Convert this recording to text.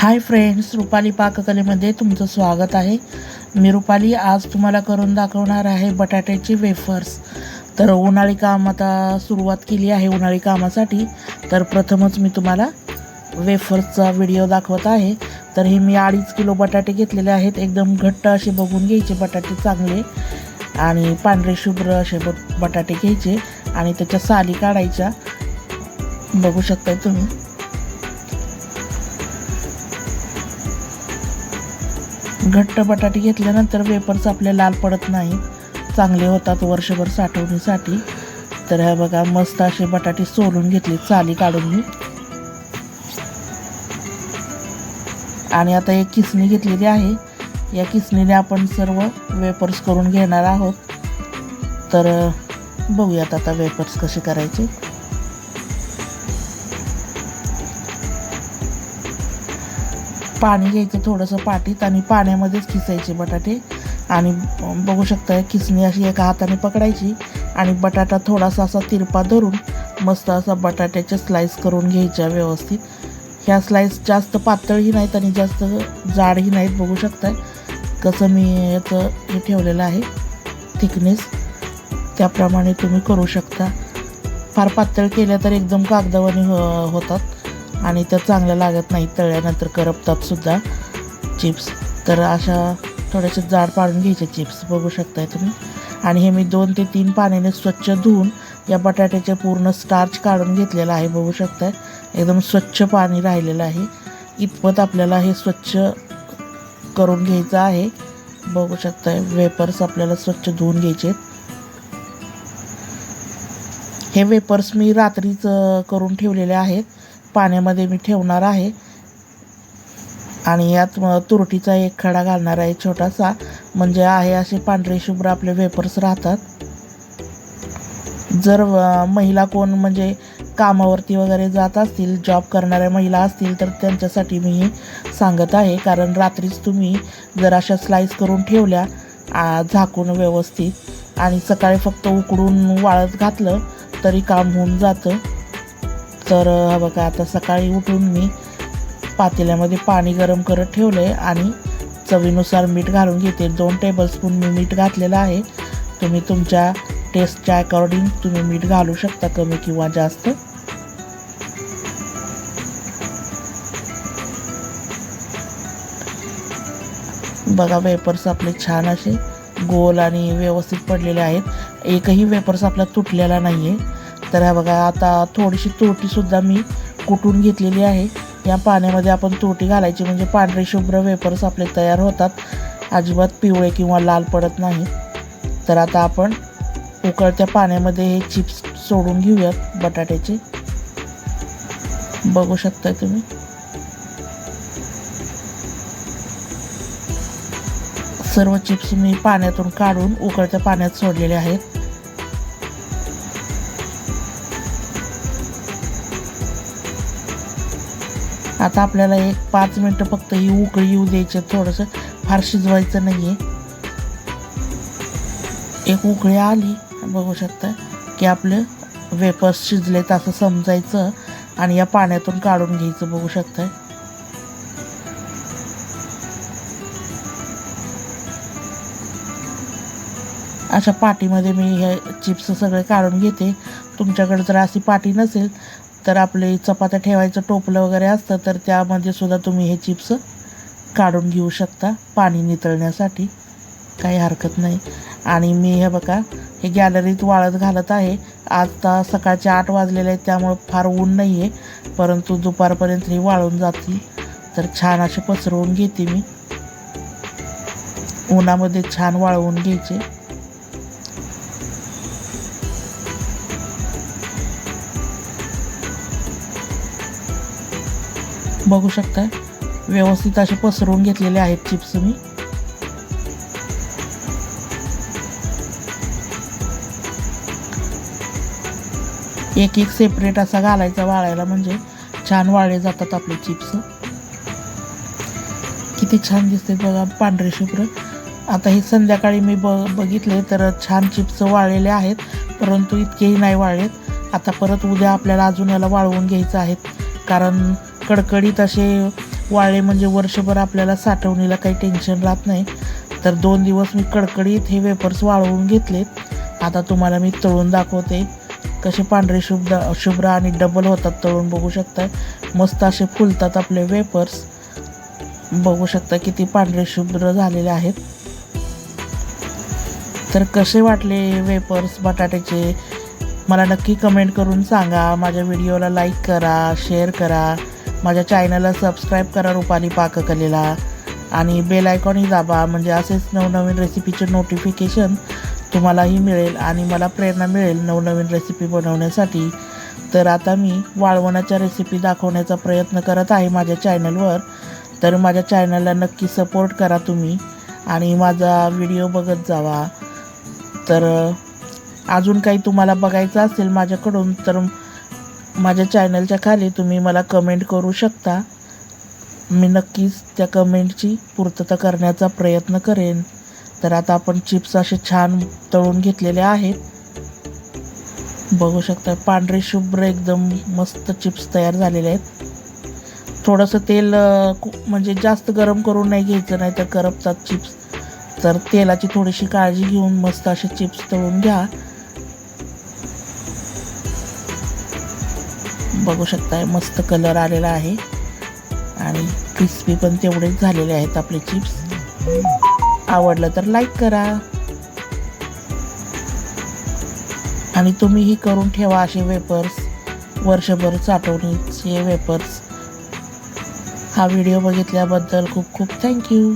Hi friends Rupali पाककलेमध्ये तुमचं स्वागत आहे. मी रुपाली आज तुम्हाला करून दाखवणार आहे बटाट्याचे वेफर्स तर उन्हाळी काम आता सुरुवात केली आहे उन्हाळी कामासाठी. तर प्रथमच मी तुम्हाला वेफर्सचा व्हिडिओ दाखवत आहे. तर हे मी अडीच किलो बटाटे घेतलेले आहेत. एकदम घट्ट असे बघून घ्यायचे बटाटे चांगले. आणि पांढरे शुभ्र असे ब बटाटे घ्यायचे. आणि त्याच्या साली काढायच्या. बघू शकताय तुम्ही. घट्ट बटाटे घेतल्यानंतर वेपर्स आपले लाल पडत नाही चांगले होतात वर्षभर साठवणीसाठी. तर हे बघा मस्त असे बटाटे सोलून घेतले चाली काढून मी. आणि आता एक किसणी घेतलेली आहे. या किसणीने आपण सर्व वेपर्स करून घेणार आहोत. तर बघूयात आता वेपर्स कसे करायचे. पाणी घ्यायचं थोडंसं पाटीत आणि पाण्यामध्येच खिसायचे बटाटे. आणि बघू शकता खिसणी अशी एका हाताने पकडायची आणि बटाटा थोडासा असा तिरपा धरून मस्त असा बटाट्याचे स्लाईस करून घ्यायच्या व्यवस्थित. ह्या स्लाईस जास्त पातळही नाहीत आणि जास्त जाडही नाहीत बघू शकताय. कसं मी याचं हे ठेवलेलं आहे थिकनेस त्याप्रमाणे तुम्ही करू शकता. फार पातळ केल्या तर एकदम कागदावानी हो होतात. आणि त्या चांगल्या लागत नाहीत तळल्यानंतर करपतात सुद्धा चिप्स. तर अशा थोड्याशा जाड पाडून घ्यायचे चिप्स बघू शकताय तुम्ही. आणि हे मी दोन ते तीन पाण्याने स्वच्छ धुवून या बटाट्याचे पूर्ण स्टार्च काढून घेतलेलं आहे बघू शकताय. एकदम स्वच्छ पाणी राहिलेलं आहे. इतपत आपल्याला हे स्वच्छ करून घ्यायचं आहे. बघू शकताय वेपर्स आपल्याला स्वच्छ धुवून घ्यायचे हे वेपर्स मी रात्रीच करून ठेवलेले आहेत. पाण्यामध्ये मी ठेवणार आहे. आणि यात तुरटीचा एक खडा घालणार आहे छोटासा. म्हणजे आहे असे पांढरे शुभ्र आपले वेपर्स राहतात. जर महिला कोण म्हणजे कामावरती वगैरे जात असतील जॉब करणाऱ्या महिला असतील तर त्यांच्यासाठी मी सांगत आहे. कारण रात्रीच तुम्ही जर अशा स्लाईस करून ठेवल्या झाकून व्यवस्थित आणि सकाळी फक्त उकडून वाळत घातलं तरी काम होऊन जातं. तर हा बघा आता सकाळी उठून मी पातेल्यामध्ये पाणी गरम करत ठेवलं आहे आणि चवीनुसार मीठ घालून घेते. दोन टेबलस्पून मी मीठ घातलेलं आहे. तुम्ही तुमच्या टेस्टच्या अकॉर्डिंग तुम्ही मीठ घालू शकता कमी किंवा जास्त. बघा वेपर्स आपले छान असे गोल आणि व्यवस्थित पडलेले आहेत. एकही वेपर्स आपला तुटलेला नाही आहे तर ह्या बघा आता थोडीशी तोटीसुद्धा मी कुटून घेतलेली आहे. या पाण्यामध्ये आपण तोटी घालायची म्हणजे पांढरे शुभ्र वेपर्स आपले तयार होतात. अजिबात पिवळे किंवा लाल पडत नाही. तर आता आपण उकळत्या पाण्यामध्ये हे चिप्स सोडून घेऊयात बटाट्याचे. बघू शकता तुम्ही. सर्व चिप्स मी पाण्यातून काढून उकळत्या पाण्यात सोडलेले आहेत. आता आपल्याला एक पाच मिनटं फक्त ही उकळी येऊ द्यायची थोडंसं फार शिजवायचं नाही आहे एक उकळी आली. बघू शकता की आपलं वेपर्स शिजलेत असं समजायचं आणि या पाण्यातून काढून घ्यायचं. बघू शकता अशा पाटीमध्ये मी हे चिप्स सगळे काढून घेते. तुमच्याकडे जर अशी पाटी नसेल तर आपले चपात्या ठेवायचं टोपलं वगैरे असतं तर त्यामध्ये सुद्धा तुम्ही हे चिप्स काढून घेऊ शकता पाणी नितळण्यासाठी. काही हरकत नाही. आणि मी हे बघा हे गॅलरीत वाळत घालत आहे. आता सकाळचे आठ वाजलेले आहेत त्यामुळं फार ऊन नाही आहे परंतु दुपारपर्यंत हे वाळून जातील. तर छान असे पसरवून घेते मी. उन्हामध्ये छान वाळवून घ्यायचे. बघू शकता व्यवस्थित असे पसरवून घेतलेले आहेत चिप्स मी. एक एक सेपरेट असा घालायचा वाळायला म्हणजे छान वाळले जातात आपले चिप्स किती छान दिसते बघा पांढरे शुभ्र. आता हे संध्याकाळी मी ब बघितले तर छान चिप्स वाळलेले आहेत परंतु इतकेही नाही वाळलेत. आता परत उद्या आपल्याला अजून याला वाळवून घ्यायचं आहेत कारण कडकडीत असे वाळे म्हणजे वर्षभर आपल्याला साठवणीला काही टेन्शन राहत नाही. तर दोन दिवस मी कडकडीत हे वेपर्स वाळवून घेतलेत आता तुम्हाला मी तळून दाखवते. कसे पांढरे शुभ्र शुभ्र आणि डबल होतात तळून बघू शकता मस्त असे फुलतात आपले वेपर्स बघू शकता किती पांढरे शुभ्र झालेले आहेत. तर कसे वाटले वेपर्स बटाट्याचे? मला नक्की कमेंट करून सांगा. माझ्या व्हिडिओला लाईक करा शेअर करा. माझ्या चॅनलला सबस्क्राईब करा रुपाली पाककलेला. आणि बेल आयकॉनही दाबा म्हणजे असेच नवनवीन रेसिपीचे नोटिफिकेशन तुम्हालाही मिळेल आणि मला प्रेरणा मिळेल नवनवीन रेसिपी बनवण्यासाठी. तर आता मी वाळवणाच्या रेसिपी दाखवण्याचा प्रयत्न करत आहे माझ्या चॅनलवर तर माझ्या चॅनलला नक्की सपोर्ट करा तुम्ही आणि माझा व्हिडिओ बघत जावा. तर अजून काही तुम्हाला बघायचं असेल माझ्याकडून तर माझ्या चॅनलच्या खाली तुम्ही मला कमेंट करू शकता. मी नक्कीच त्या कमेंटची पूर्तता करण्याचा प्रयत्न करेन. तर आता आपण चिप्स असे छान तळून घेतलेले आहेत. बघू शकता पांढरे शुभ्र एकदम मस्त चिप्स तयार झालेले आहेत. थोडंसं तेल म्हणजे जास्त गरम करून नाही घ्यायचं नाही तर करपतात चिप्स तर तेलाची थोडीशी काळजी घेऊन मस्त असे चिप्स तळून घ्या. बघू शकताय मस्त कलर आलेला आहे. आणि क्रिस्पी पण तेवढेच झालेले आहेत आपले चिप्स आवडलं तर लाईक करा. आणि तुम्हीही करून ठेवा असे वेपर्स वर्षभर साठवणीचे वेपर्स हा व्हिडिओ बघितल्याबद्दल खूप खूप थँक्यू